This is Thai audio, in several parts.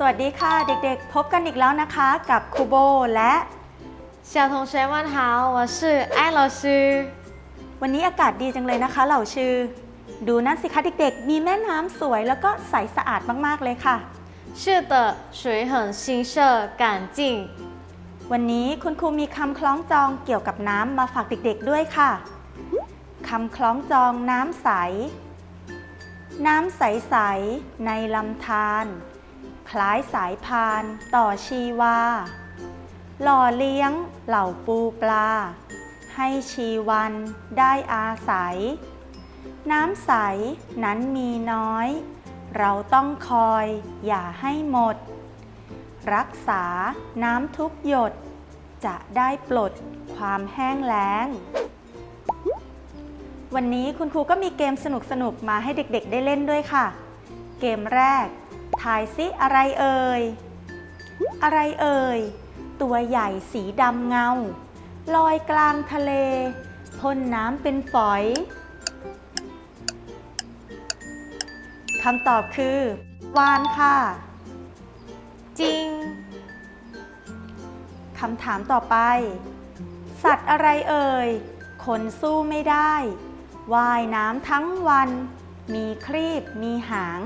สวัสดีค่ะเด็กๆ พบกันอีกแล้วนะคะกับครูโบและ 小同学们好，我是艾老师。 วันนี้อากาศดีจังเลยนะคะ เหล่าชื่อ ดูนั่นสิคะเด็กๆ มีแม่น้ำสวยแล้วก็ใสสะอาดมากๆเลยค่ะ 是的，水很清澈干净。 วันนี้คุณครูมีคำคล้องจองเกี่ยวกับน้ำมาฝากเด็กๆด้วยค่ะคำคล้องจองน้ำใส น้ำใสๆในลำธารคล้ายสายพานต่อชีวา หล่อเลี้ยงเหล่าปูปลา ให้ชีวันได้อาศัย น้ำใสนั้นมีน้อย เราต้องคอยอย่าให้หมด รักษาน้ำทุกหยด จะได้ปลดความแห้งแล้ง วันนี้คุณครูก็มีเกมสนุกๆมาให้เด็กๆ ได้เล่นด้วยค่ะ เกมแรก ทายซิอะไรเอ่ย อะไรเอ่ย ตัวใหญ่สีดำเงา ลอยกลางทะเลพ่นน้ำเป็นฝอย คำตอบคือวานค่ะ金คำถามต่อไป สัตว์อะไรเอ่ย คนสู้ไม่ได้ว่ายน้ำทั้งวัน มีครีบ มีหาง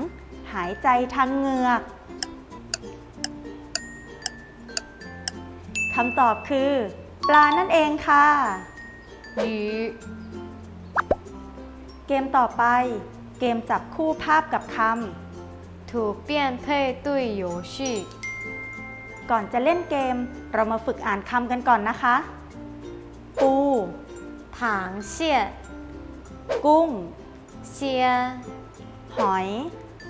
หายใจทางเหงือกคำตอบคือ ปลานั่นเองค่ะ鱼เกมต่อไป เกมจับคู่ภาพกับคำถูกเปลี่ยนเพย์ตุยโยชิก่อนจะเล่นเกม เรามาฝึกอ่านคำกันก่อนนะคะ ปูถางเสี่ยกุ้ง เชียหอย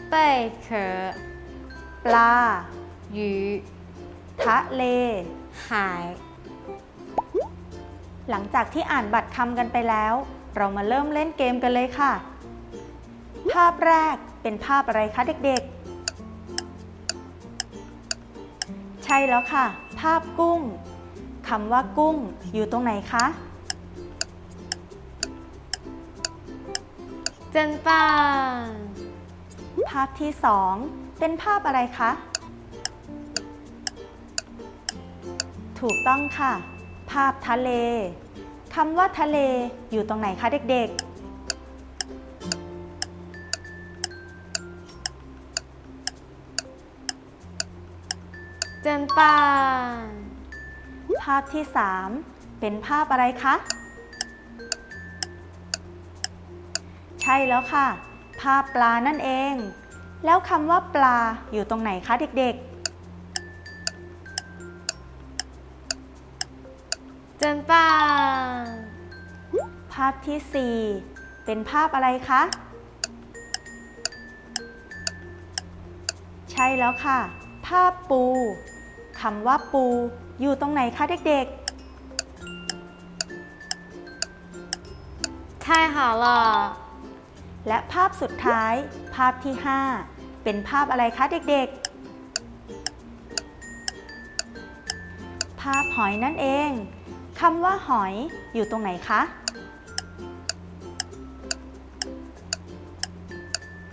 เป้เขอปลาหยูทะเล หาย หลังจากที่อ่านบัตรคำกันไปแล้ว เรามาเริ่มเล่นเกมกันเลยค่ะ ภาพแรกเป็นภาพอะไรคะเด็กๆ ใช่แล้วค่ะ ภาพกุ้งคำว่ากุ้งอยู่ตรงไหนคะ真棒！ภาพที่สองเป็นภาพอะไรคะ ถูกต้องค่ะ ภาพทะเลคำว่าทะเลอยู่ตรงไหนคะเด็กๆ จนป่านภาพที่ 3 เป็นภาพอะไรคะ ใช่แล้วค่ะ ภาพปลานั่นเอง แล้วคำว่าปลาอยู่ตรงไหนคะเด็กๆ จนป่านภาพที่ 4 เป็นภาพอะไรคะ ใช่แล้วค่ะ ภาพปู คำว่าปู อยู่ตรงไหนคะเด็กๆ ใช่ค่ะล่ะ และภาพสุดท้าย ภาพที่ 5 เป็นภาพอะไรคะเด็กๆ ภาพหอยนั่นเองคำว่าหอยอยู่ตรงไหนคะ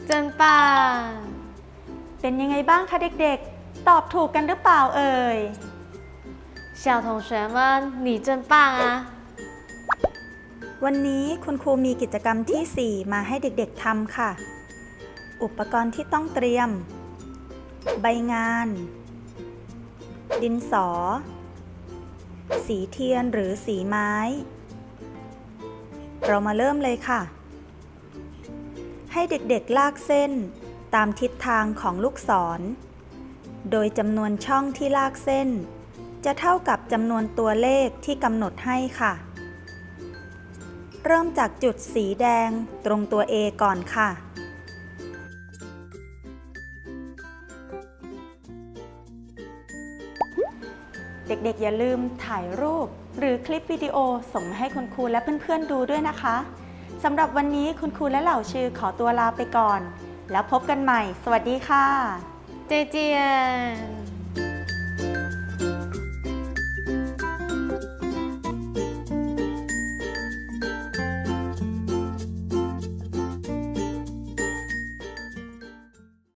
จนป่า เป็นยังไงบ้างคะเด็กๆ ตอบถูกกันหรือเปล่าเอ่ย 小同学们，你真棒啊！ วันนี้คุณครูมีกิจกรรมที่ 4 มาให้เด็กๆทำค่ะ อุปกรณ์ที่ต้องเตรียม ใบงาน ดินสอ สีเทียนหรือสีไม้ เรามาเริ่มเลยค่ะ ให้เด็กๆลากเส้นตามทิศทางของลูกศร โดยจำนวนช่องที่ลากเส้น จะเท่ากับจำนวนตัวเลขที่กำหนดให้ค่ะ เริ่มจากจุดสีแดงตรงตัว A ก่อนค่ะ เด็กๆ อย่าลืมถ่ายรูป หรือคลิปวิดีโอส่งมาให้คุณครูและเพื่อนๆดูด้วยนะคะสำหรับวันนี้คุณครูและเหล่าชื่อขอตัวลาไปก่อน แล้วพบกันใหม่ สวัสดีค่ะ 再见。